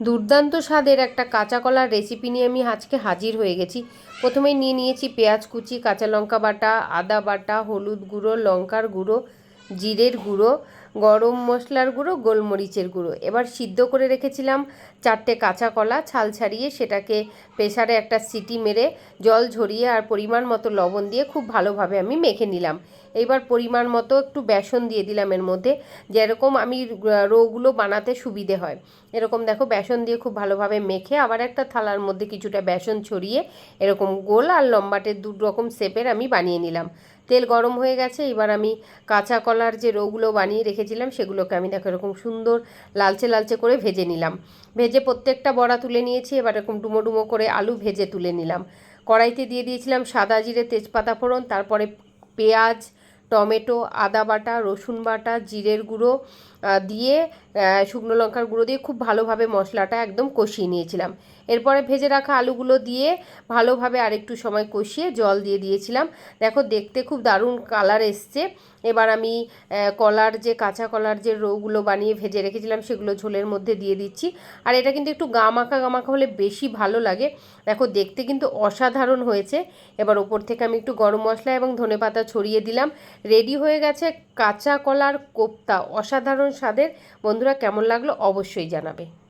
দুর্দান্ত স্বাদের একটা কাঁচা কলার রেসিপি নিয়ে আমি আজকে হাজির হয়ে গেছি। প্রথমেই নিয়ে নিয়েছি পেঁয়াজ কুচি, কাঁচা লঙ্কা বাটা, আদা বাটা, হলুদ গুঁড়ো, লঙ্কার গুঁড়ো, জিরের গুঁড়ো গরম মশলার গুঁড়ো, গোলমরিচের গুঁড়ো। এবার সিদ্ধ করে রেখেছিলাম চারটে কাঁচা কলা, ছাল ছাড়িয়ে সেটাকে প্রেসারে একটা সিটি মেরে জল ঝরিয়ে আর পরিমাণ মতো লবণ দিয়ে খুব ভালোভাবে আমি মেখে নিলাম। এইবার পরিমাণ মতো একটু বেসন দিয়ে দিলাম এর মধ্যে, যেরকম আমি রোগুলো বানাতে সুবিধে হয়। এরকম দেখো, বেসন দিয়ে খুব ভালোভাবে মেখে আবার একটা থালার মধ্যে কিছুটা বেসন ছড়িয়ে এরকম গোল আর লম্বাটে দু রকম শেপের আমি বানিয়ে নিলাম। তেল গরম হয়ে গেছে, এবার আমি কাঁচা কলার যে রোগুলো বানিয়ে রেখেছিলাম সেগুলোকে আমি দেখো এরকম সুন্দর লালচে লালচে করে ভেজে নিলাম। ভেজে প্রত্যেকটা বড়া তুলে নিয়েছি, এবার এরকম ডুমো ডুমো করে আলু ভেজে তুলে নিলাম। কড়াইতে দিয়ে দিয়েছিলাম সাদা জিরে তেজপাতা ফোড়ন, তারপরে পেঁয়াজ টমেটো, আদা বাটা, রসুন বাটা, জিরের গুঁড়ো দিয়ে শুকনো লঙ্কার গুঁড়ো দিয়ে খুব ভালোভাবে মশলাটা একদম কষিয়ে নিয়েছিলাম। এরপরে ভেজে রাখা আলুগুলো দিয়ে ভালোভাবে আরেকটু সময় কষিয়ে জল দিয়ে দিয়েছিলাম। দেখো, দেখতে খুব দারুণ কালার এসছে। এবার আমি কলার যে, কাঁচা কলার যে রোগুলো বানিয়ে ভেজে রেখেছিলাম, সেগুলো ঝোলের মধ্যে দিয়ে দিচ্ছি। আর এটা কিন্তু একটু গামাখা গামাখা হলে বেশি ভালো লাগে। দেখো, দেখতে কিন্তু অসাধারণ হয়েছে। এবার ওপর থেকে আমি একটু গরম মশলা এবং ধনে পাতা ছড়িয়ে দিলাম। রেডি হয়ে গেছে কাঁচা কলার কোপ্তা। অসাধারণ স্বাদের। বন্ধুরা কেমন লাগল অবশ্যই জানাবে।